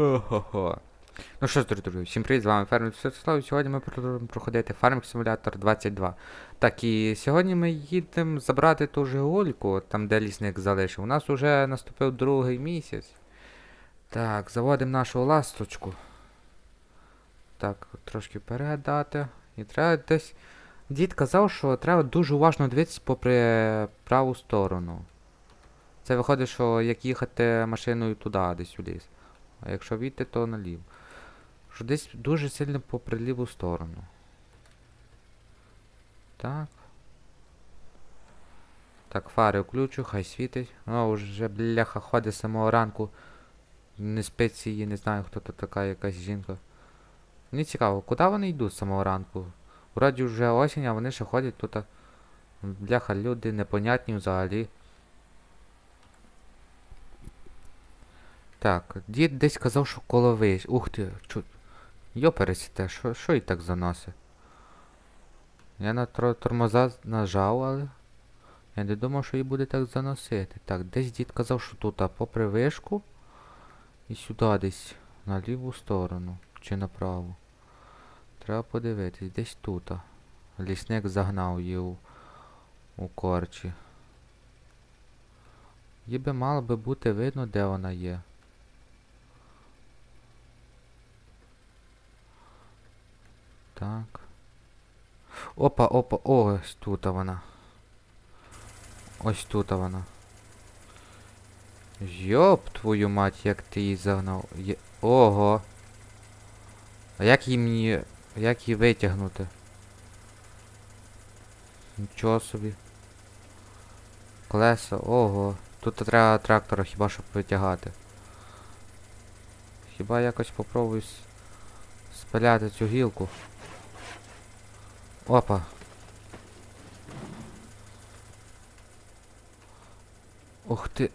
Хо-хо-хо. Ну що ж, дорогі друзі, всім привіт, з вами Фермер Святослав. Сьогодні ми продовжуємо проходити Farming Simulator 22. Так, і сьогодні ми їдемо забрати ту Жигульку, там де лісник залишив. У нас уже наступив другий місяць. Так, заводимо нашу ласточку. Так, трошки передати. І треба десь. Дід казав, що треба дуже уважно дивитися попри праву сторону. Це виходить, що як їхати машиною туди, десь у ліс. А якщо війти, то наліво. Що десь дуже сильно попри ліву сторону. Так. Так, фари включу, хай світить. О, вже бляха ходить з самого ранку. Не спить її, не знаю, хто то така якась жінка. Мені цікаво, куди вони йдуть з самого ранку? Вроді вже осінь, а вони ще ходять тут. Бляха, люди непонятні взагалі. Так, дід десь казав, що коло виш. Ух ти, чу... Йопересіте, що, що і так заносить? Я на тро- тормоза нажав, але. Я не думав, що її буде так заносити. Так, десь дід казав, що тут, а попри вишку. І сюди десь. На ліву сторону. Чи направо. Треба подивитись, десь тут. Лісник загнав її у, у корчі. Їй би мало би бути видно, де вона є. Так. Опа, опа, ось тут вона. Ось тут вона. Йоп, твою мать, як ти її загнав. Є... Ого. А як її мені. Як її витягнути? Нічого собі. Колеса, ого. Тут треба трактора хіба щоб витягати. Хіба якось попробую спиляти цю гілку. Опа. Ух ти.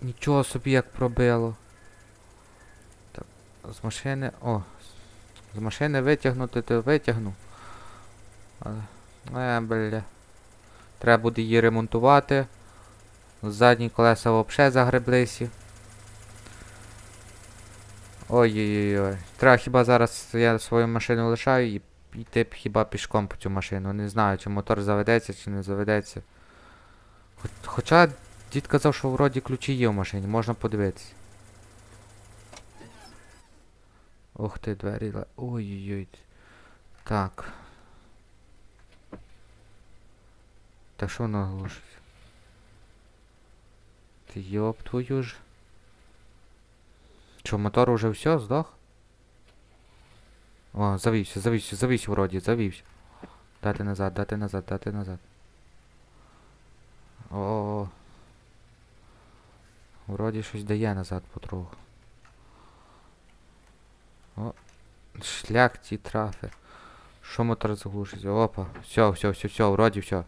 Нічого собі як пробило. Так, з машини. О. З машини витягнути, то витягну. Але. Е, бля. Треба буде її ремонтувати. Задні колеса взагалі загреблися. Ой-ой-ой. Треба хіба зараз я свою машину лишаю і йти б хіба пішком по цю машину. Не знаю, чи мотор заведеться, чи не заведеться. Хоча дід казав, що вроді ключі є в машині, можна подивитися. Ух ти, двері. Ой-ой-ой. Так. Та що воно глушить? Ти йоп твою ж. Що, мотор уже все, здох? О, завівся, завівся, завівся вроді, завівся. Дати назад, дати назад, дати назад. О. Вроді щось дає назад потроху. О. Шлях ті трафи. Що мотор заглушить? Опа. Все, все, все, все, вроді все.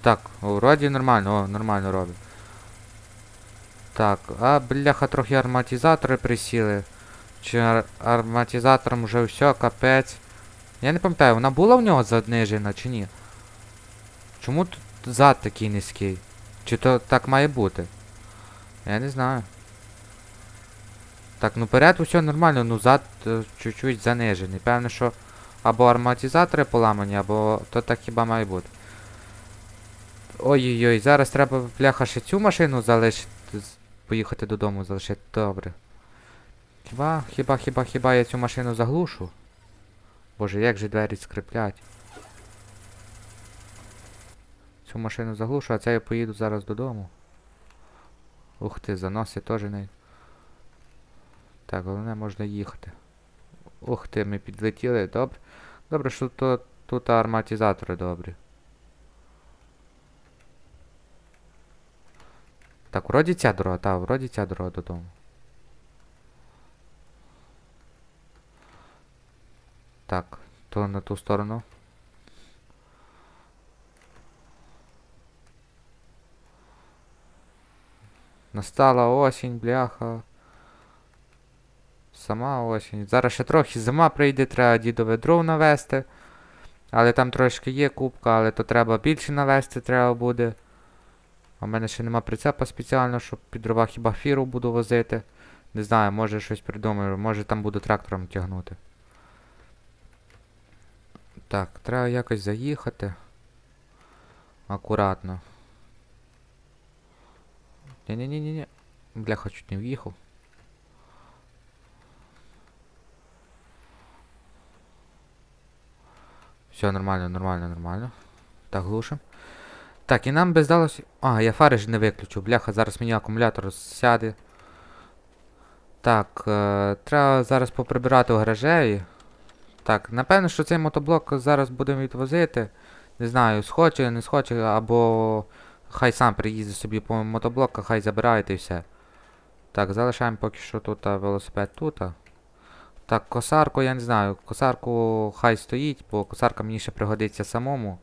Так, вроді нормально, о, нормально робить. Так, а бляха трохи ароматизатори присіли. Чи ар ароматизатором вже все, капець. Я не пам'ятаю, вона була в нього занижена чи ні? Чому тут зад такий низький? Чи то так має бути? Я не знаю. Так, ну перед все нормально, ну зад е, чуть-чуть занижений. Певно, що або ароматизатори поламані, або то так хіба має бути. Ой-ой-ой, зараз треба, бляха, ще цю машину залишити. Поїхати додому залишити. Добре. Хіба, хіба, хіба, хіба я цю машину заглушу? Боже, як же двері скриплять. Цю машину заглушу, а це я поїду зараз додому. Ух ти, заноси теж не. Так, головне можна їхати. Ух ти, ми підлетіли, добре. Добре, що то, тут ароматизатори добрі. Так, вроді ця дорога, так, вроді ця дорога додому. Так, то на ту сторону. Настала осінь, бляха. Сама осінь. Зараз ще трохи зима прийде, треба дідове дров навести. Але там трошки є кубка, але то треба більше навести треба буде. У мене ще нема прицепа спеціально, щоб під дрова хіба фіру буду возити. Не знаю, може щось придумаю, може там буду трактором тягнути. Так, треба якось заїхати. Акуратно. Ні-ні-ні-ні. Бляха, чуть не в'їхав. Все, нормально, нормально, нормально. Так, глушим. Так, і нам би здалося. А, я фари ж не виключу. Бляха, зараз мені акумулятор сяде. Так, е, треба зараз поприбирати у гаражеві. Так, напевно, що цей мотоблок зараз будемо відвозити. Не знаю, схоче, не схоче, або хай сам приїздить собі по мотоблоку, хай забирає і все. Так, залишаємо поки що тут велосипед тут. Так, косарку, я не знаю. Косарку хай стоїть, бо косарка мені ще пригодиться самому.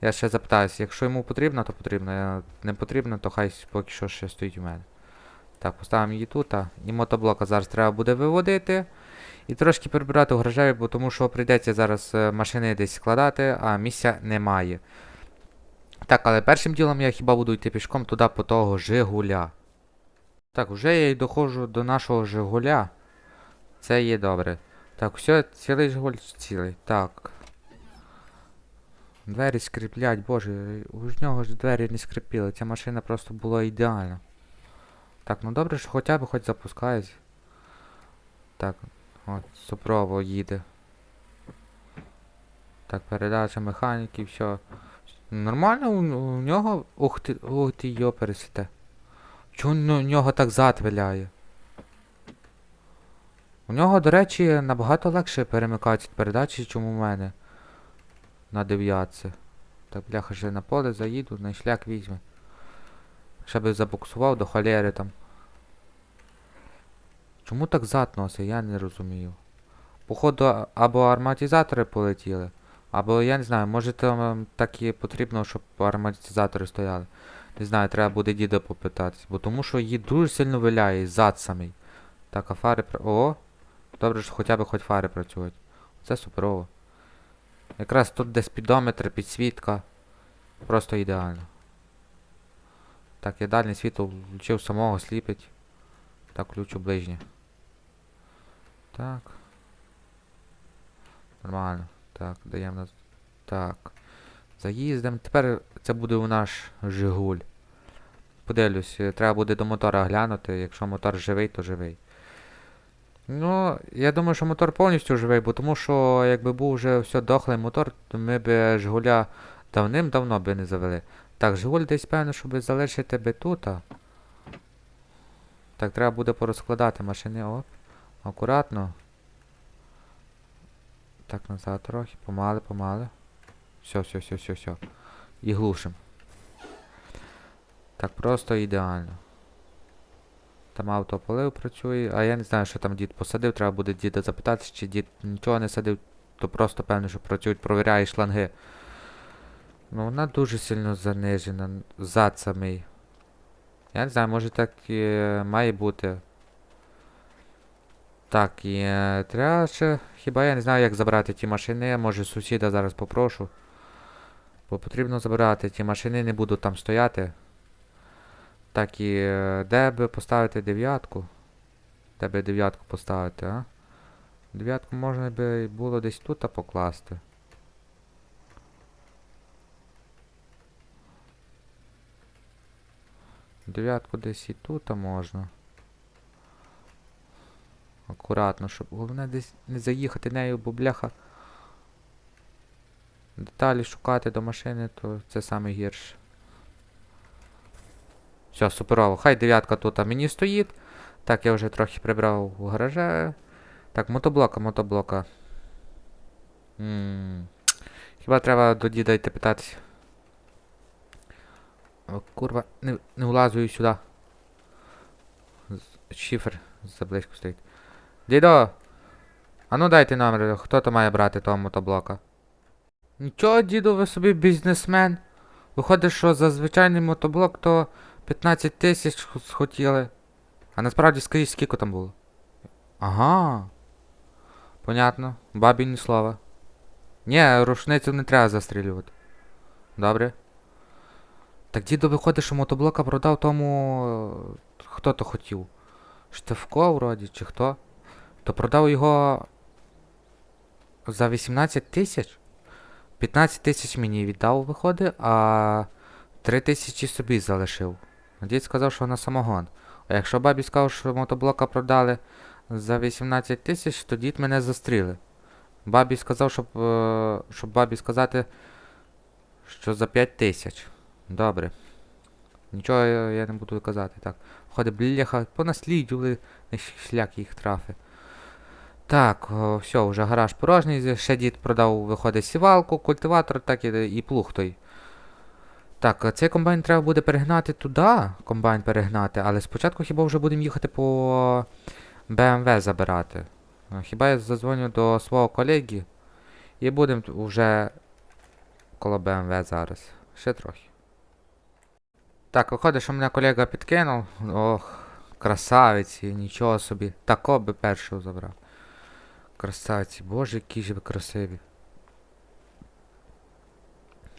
Я ще запитаюся, якщо йому потрібно, то потрібно. Не потрібно, то хай поки що ще стоїть у мене. Так, поставимо її тут. а. І мотоблока зараз треба буде виводити. І трошки прибирати у гаражеві, бо тому що прийдеться зараз е, машини десь складати, а місця немає. Так, але першим ділом я хіба буду йти пішком туди по того Жигуля. Так, вже я й доходжу до нашого Жигуля. Це є добре. Так, все, цілий Жигуль цілий. Так. Двері скріплять, боже, у нього ж двері не скрипіли. Ця машина просто була ідеальна. Так, ну добре, що хоча б хоч запускається. Так, от, супрово їде. Так, передача механіки, все. Нормально у, у нього. Ух ти, ух ти, йо пересите. Чого у нього так зад виляє? У нього, до речі, набагато легше перемикаються передачі, чим у мене. На дев'ятці. Так, бляха, ще на поле заїду, на шлях візьме. Ще би забуксував до холєри там. Чому так зад я не розумію. Походу, або ароматизатори полетіли, або я не знаю, може там ем, так і потрібно, щоб ароматизатори стояли. Не знаю, треба буде діда попитатись, бо тому що її дуже сильно виляє, зад самий. Так, а фари О! Добре, що хоча б хоч фари працюють. Це суперово. Якраз тут де спідометр, підсвітка. Просто ідеально. Так, я дальнє світло включив самого сліпить. Так, включу ближнє. Так. Нормально. Так, даємо на. Так. Заїздом. Тепер це буде у наш Жигуль. Подивлюсь, треба буде до мотора глянути. Якщо мотор живий, то живий. Ну, я думаю, що мотор повністю живий, бо тому що якби був вже все дохлий мотор, то ми б Жигуля давним-давно би не завели. Так, Жигуль десь певно, щоб залишити би тут. Так, треба буде порозкладати машини. Оп. Акуратно. Так, назад трохи. Помали, помали. Все, все, все, все, все. І глушим. Так, просто ідеально. Там автополив працює, а я не знаю, що там дід посадив, треба буде діда запитати, чи дід нічого не садив, то просто певно, що працюють, провіряє шланги. Ну, вона дуже сильно занижена, зад самий. Я не знаю, може так і е, має бути. Так, і е, треба ще. Хіба я не знаю, як забрати ті машини, може сусіда зараз попрошу. Бо потрібно забирати ті машини, не буду там стояти. Так і е, де би поставити дев'ятку? Де дев'ятку поставити, а? Дев'ятку можна би було десь тут покласти. Дев'ятку десь і тут можна. Акуратно, щоб головне десь не заїхати нею, бо бляха. Деталі шукати до машини, то це саме гірше. Все, суперово. Хай дев'ятка тут а мені стоїть. Так, я вже трохи прибрав в гараже. Так, мотоблока, мотоблока. м Хіба треба до діда йти питатися? О, курва, не, не влазую сюди. Шифр заблизько стоїть. Дідо! А ну дайте номер, хто то має брати того мотоблока? Нічого, діду, ви собі бізнесмен. Виходить, що за звичайний мотоблок то 15 тисяч схотіли. А насправді скажіть, скільки там було? Ага. Понятно. Бабі ні слова. Ні, рушницю не треба застрілювати. Добре. Так дідо виходить, що мотоблока продав тому. е, Хто то хотів? Штевко вроді, чи хто? То продав його за 18 тисяч? 15 тисяч мені віддав, виходить, а 3 тисячі собі залишив. Дід сказав, що на самогон. А якщо бабі сказав, що мотоблока продали за 18 тисяч, то дід мене застріли. Бабі сказав, щоб, е, щоб бабі сказати, що за 5 тисяч. Добре. Нічого я, не буду казати. Так. Входить, бляха, понаслідували, шлях їх трафи. Так, все, вже гараж порожній. Ще дід продав, виходить, сівалку, культиватор, так і, і плуг той. Так, цей комбайн треба буде перегнати туди, комбайн перегнати, але спочатку хіба вже будемо їхати по БМВ забирати. Хіба я задзвоню до свого колеги і будемо вже коло БМВ зараз. Ще трохи. Так, виходить, що мене колега підкинув. Ох, красавиці, нічого собі. Тако би першого забрав. Красавиці, боже, які ж ви красиві.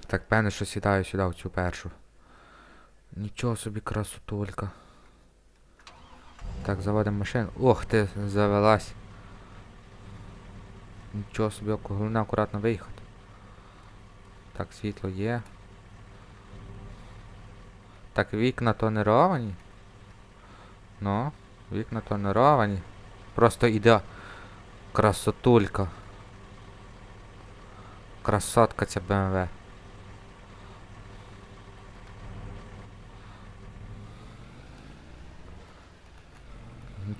Так, певне, що сідаю сюди в цю першу. Нічого собі красотулька. Так, заводимо машину. Ох ти, завелась. Нічого собі, головне акуратно виїхати. Так, світло є. Так, вікна тонировані. Ну, вікна тонировані. Просто іде красотулька. Красотка ця БМВ.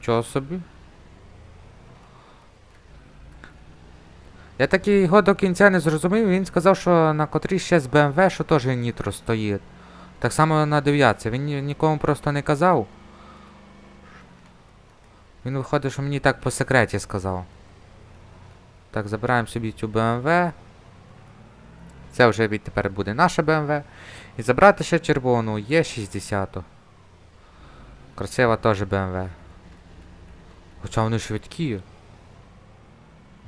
Нічого собі. Я так його до кінця не зрозумів, він сказав, що на котрій ще з БМВ, що теж нітро стоїть. Так само на дев'ятці. Він нікому просто не казав. Він виходить, що мені так по секреті сказав. Так, забираємо собі цю БМВ. Це вже відтепер буде наша БМВ. І забрати ще червону, є 60. Красива теж БМВ. Хоча вони швидкі.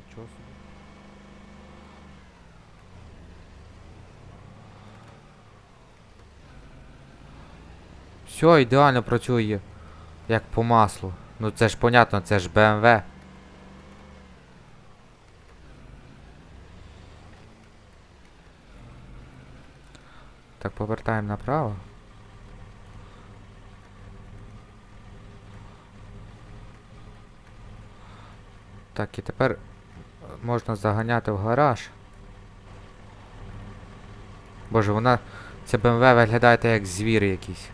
Нічого собі. Все, ідеально працює. Як по маслу. Ну це ж понятно, це ж BMW. Так, повертаємо направо. Так, і тепер можна заганяти в гараж. Боже, вона. Ця BMW виглядає як звір якийсь.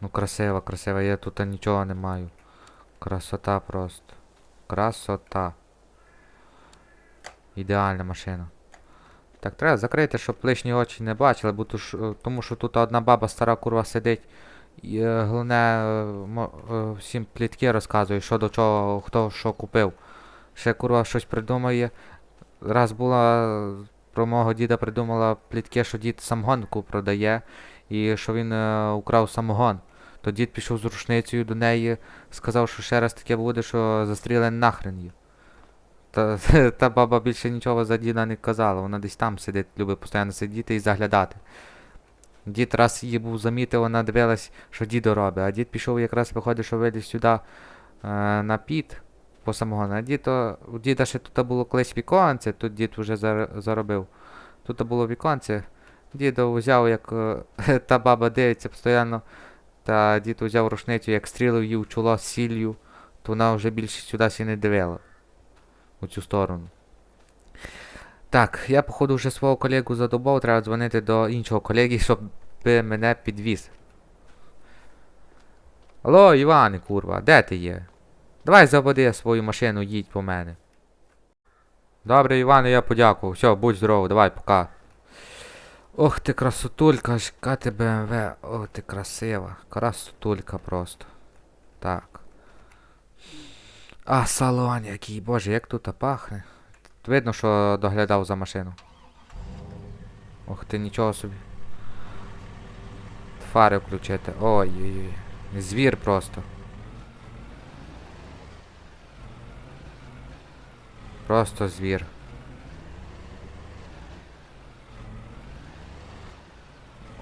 Ну красиво, красиво, я тут нічого не маю. Красота просто. Красота. Ідеальна машина. Так, треба закрити, щоб лишні очі не бачили, бо е, тому що тут одна баба стара курва сидить. І е, головне е, е, всім плітки розказує, що до чого, хто що купив. Ще курва щось придумає. Раз була про мого діда придумала плітки, що дід самогонку продає, і що він украв самогон. То дід пішов з рушницею до неї, сказав, що ще раз таке буде, що застріли нахрен її. Та, та баба більше нічого за діда не казала, вона десь там сидить, любить постійно сидіти і заглядати. Дід раз її був замітив, вона дивилась, що дідо робить, а дід пішов якраз виходить, що виліз сюди е, на піт по самогону. А дід, у діда ще тут було колись віконце, тут дід вже зар- заробив. Тут було віконце. Дідо взяв, як е, та баба дивиться постійно, та дід взяв рушницю, як стрілив її в чоло з сіллю, то вона вже більше сюди сі не дивила. У цю сторону. Так, я походу вже свого колегу задобав, треба дзвонити до іншого колеги, щоб би мене підвіз. Алло, Іване, курва, де ти є? Давай заводи свою машину, їдь по мене. Добре, Іване, я подякував. Все, будь здоров, давай, пока. Ох ти красотулька, жка ти БМВ. Ох ти красива. Красотулька просто. Так. А, салон який, боже, як тут пахне. Видно, що доглядав за машину. Ох ти, нічого собі. Фари включити. Ой-ой-ой. Звір просто. Просто звір.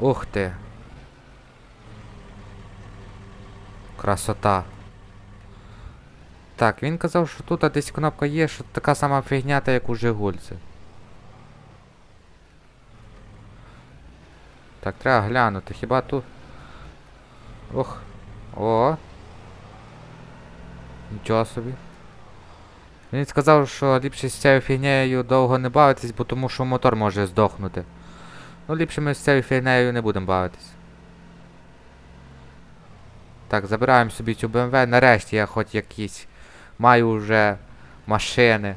Ух ти. Красота. Так, він казав, що тут десь кнопка є, що така сама фігня, та як у Жигульці. Так, треба глянути, хіба тут. Ох. О. Нічого собі. Він сказав, що ліпше з цією фігнею довго не бавитись, бо тому що мотор може здохнути. Ну, ліпше ми з цією фігнею не будемо бавитись. Так, забираємо собі цю BMW. Нарешті я хоч якісь маю вже машини.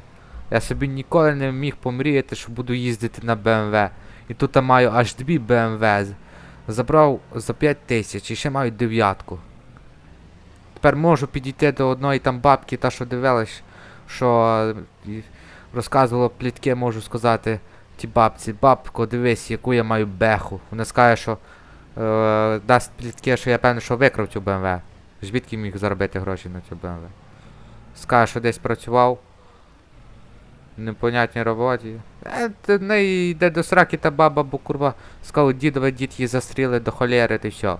Я собі ніколи не міг помріяти, що буду їздити на BMW. І тут я маю аж дві BMW. Забрав за 5 тисяч і ще маю дев'ятку. Тепер можу підійти до одної там бабки, та що дивилась, що е, розказувала плітки, можу сказати ті бабці, бабко, дивись, яку я маю беху. Вона скаже, що е, дасть плітки, що я певно, що викрав цю BMW. Звідки міг заробити гроші на цю BMW? Скаже, що десь працював. Непонятній роботі. Е, в йде до сраки та баба, бо курва сказав, дідове дід її застріли до холєри, ти все.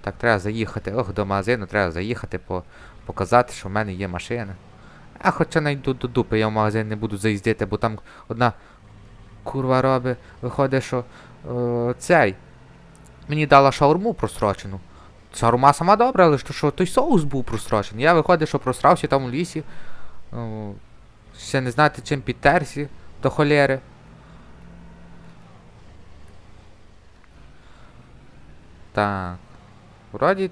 Так, треба заїхати. Ох, до магазину треба заїхати, по, показати, що в мене є машина. А хоча найду до дупи, я в магазин не буду заїздити, бо там одна курва робить, виходить, що е, цей. Мені дала шаурму прострочену. Шаурма сама добра, але то що той соус був прострочений. Я виходить, що просрався там у лісі. О, ще не знати чим підтерсі до холєри. Так. Вроді.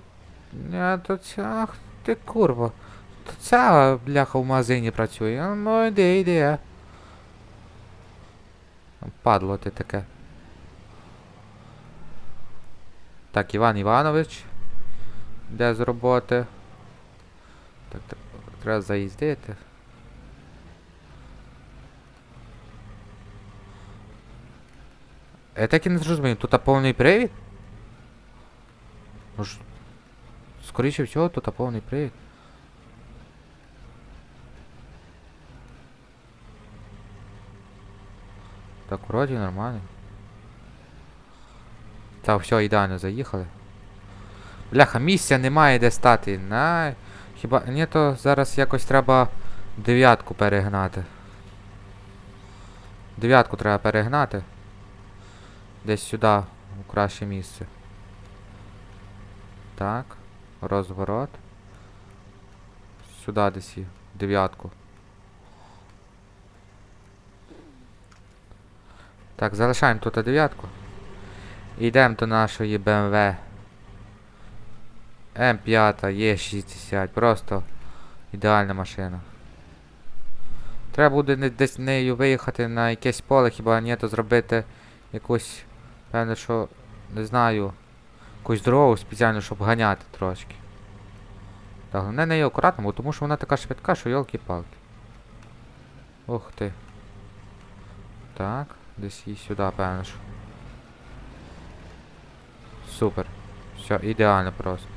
Не, то ця. Ах ти курва. То ця бляха в магазині працює. Ну іди, іди. Падло ти таке. Так, Іван Іванович. Де з роботи? Так треба заїздити. Я так і не зрозумів, тут повний привід? Ж, скоріше всього, тут повний привід. Так, вроді нормально. Так, все, ідеально заїхали. Бляха, місця немає де стати. На. Хіба. Ні, то зараз якось треба дев'ятку перегнати. Дев'ятку треба перегнати. Десь сюди, у краще місце. Так. Розворот. Сюди десь її. Дев'ятку. Так, залишаємо тут дев'ятку. І йдемо до нашої BMW. М5, Е60, просто ідеальна машина. Треба буде десь нею виїхати на якесь поле, хіба ні, то зробити якусь, певне, що, не знаю, якусь дорогу спеціально, щоб ганяти трошки. Так, головне нею акуратно, бо тому що вона така швидка, що йолки-палки. Ух ти. Так, десь їй сюди, певно. що. Супер. Все, ідеально просто.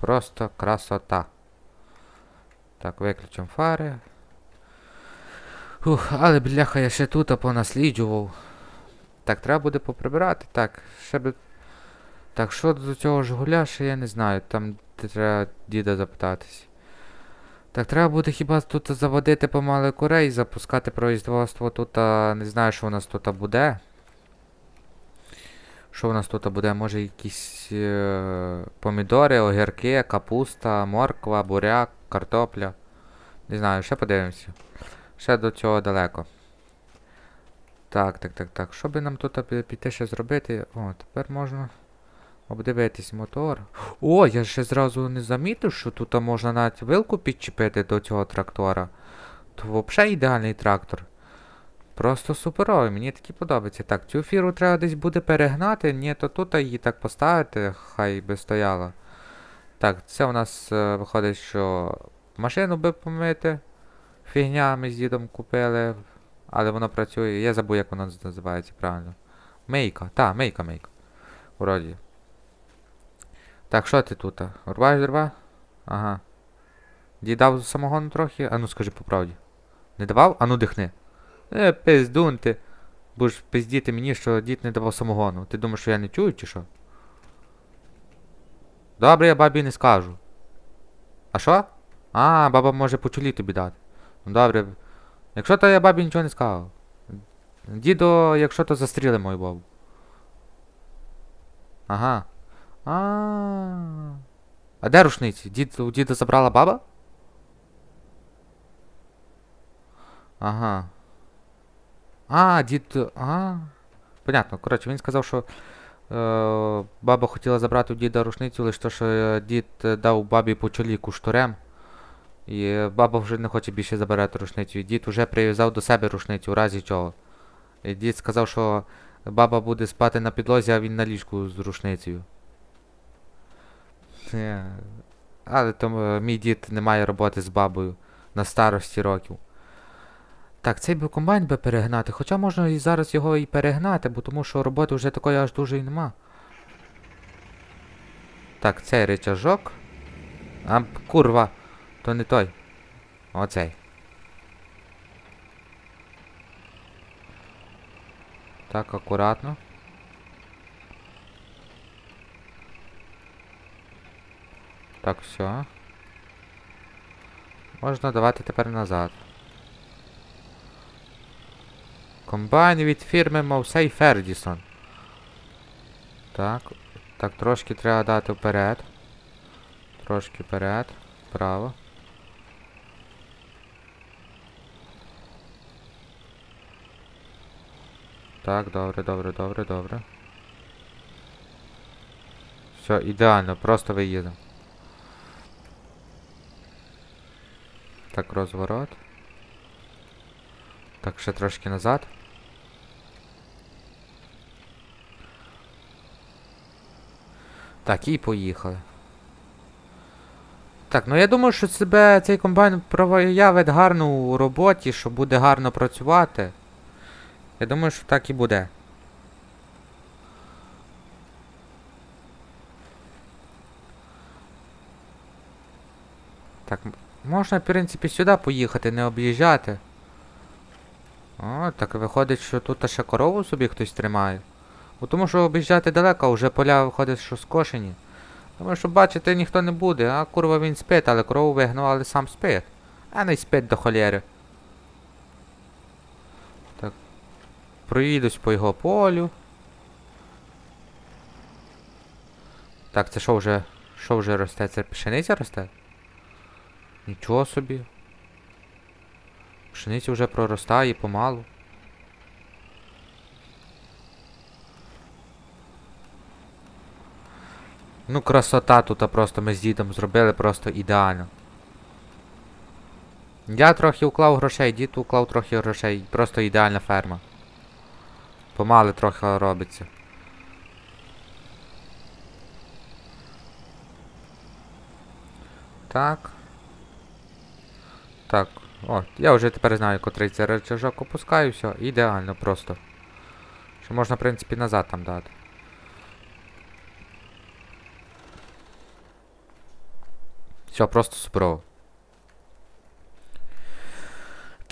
Просто красота. Так, виключимо фари. Ух, але бляха, я ще тут понасліджував. Так, треба буде поприбирати. Так, ще би. Так, що до цього Жигуля, ще я не знаю. Там треба діда запитатись. Так, треба буде хіба тут заводити помали курей, запускати производство тут, не знаю, що у нас тут буде. Що у нас тут буде? Може якісь е, помідори, огірки, капуста, морква, буряк, картопля. Не знаю, ще подивимося. Ще до цього далеко. Так, так, так, так. Що би нам тут піти ще зробити? О, тепер можна обдивитись мотор. О, я ще зразу не замітив, що тут можна навіть вилку підчепити до цього трактора. То взагалі ідеальний трактор. Просто суперовий, мені такі подобається. Так, цю фіру треба десь буде перегнати, ні, то тут її так поставити, хай би стояла. Так, це у нас е, виходить, що машину би помити. Фігня ми з дідом купили. Але воно працює. Я забув, як воно називається правильно. Мейка, та, мейка, мейка. Вроді. Так, що ти тут? Рваєш дрова? Ага. Дід дав самогону трохи? А ну скажи по правді. Не давав? А ну дихни. Е, пиздун ти. Будеш пиздіти мені, що дід не давав самогону. Ти думаєш, що я не чую, чи що? Добре, я бабі не скажу. А що? А, баба може по чолі тобі дати. Ну добре. Якщо то я бабі нічого не сказав. Дідо, якщо то застріли мою бабу. Ага. А. А де рушниці? Дід, у діда забрала баба? Ага. А, дід. А. Понятно. Коротше, він сказав, що е, баба хотіла забрати у діда рушницю, лише то, що е, дід е, дав бабі по чолі куштурем. І баба вже не хоче більше забирати рушницю. І дід вже прив'язав до себе рушницю, у разі чого. І дід сказав, що баба буде спати на підлозі, а він на ліжку з рушницею. Е, Але то е, мій дід не має роботи з бабою на старості років. Так, цей би комбайн би перегнати, хоча можна і зараз його і перегнати, бо тому що роботи вже такої аж дуже і нема. Так, цей речажок. А, курва, то не той. Оцей. Так, акуратно. Так, все. Можна давати тепер назад. Комбайн від фірми Мовсей Фердісон. Так. Так, трошки треба дати вперед. Трошки вперед. Вправо. Так, добре, добре, добре, добре. Все, ідеально, просто виїдемо. Так, розворот. Так, ще трошки назад. Так, і поїхали. Так, ну я думаю, що себе цей комбайн проявить гарно у роботі, що буде гарно працювати. Я думаю, що так і буде. Так, можна, в принципі, сюди поїхати, не об'їжджати. О, так виходить, що тут ще корову собі хтось тримає. Бо тому що об'їжджати далеко, вже поля виходить, що скошені. Тому що бачити ніхто не буде, а курва він спить, але корову вигнав, але сам спить. А не спить до холєри. Проїдусь по його полю. Так, це що вже. Що вже росте? Це пшениця росте? Нічого собі. Пшениця вже проростає помалу. Ну, красота тут а просто ми з дідом зробили просто ідеально. Я трохи уклав грошей, дід уклав трохи грошей. Просто ідеальна ферма. Помали трохи робиться. Так. Так. О, я вже тепер знаю, котрий це речажок опускаю, все, ідеально просто. Що можна, в принципі, назад там дати. Все, просто суперово.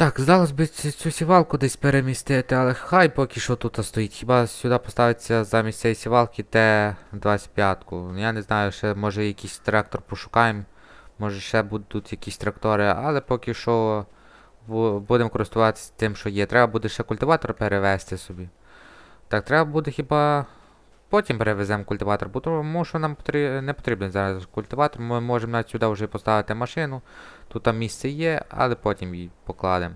Так, здалось би цю сівалку десь перемістити, але хай поки що тут стоїть. Хіба сюди поставиться замість цієї сівалки Т-25. Я не знаю, ще може якийсь трактор пошукаємо. Може ще будуть якісь трактори, але поки що будемо користуватися тим, що є. Треба буде ще культиватор перевезти собі. Так, треба буде хіба. Потім перевеземо культиватор, бо тому що нам не потрібен зараз культиватор. Ми можемо навіть сюди вже поставити машину. Тут там місце є, але потім її покладемо.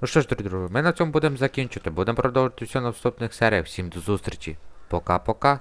Ну що ж, дорогі друзі, ми на цьому будемо закінчувати. Будемо продовжувати все на наступних серіях. Всім до зустрічі. Пока-пока.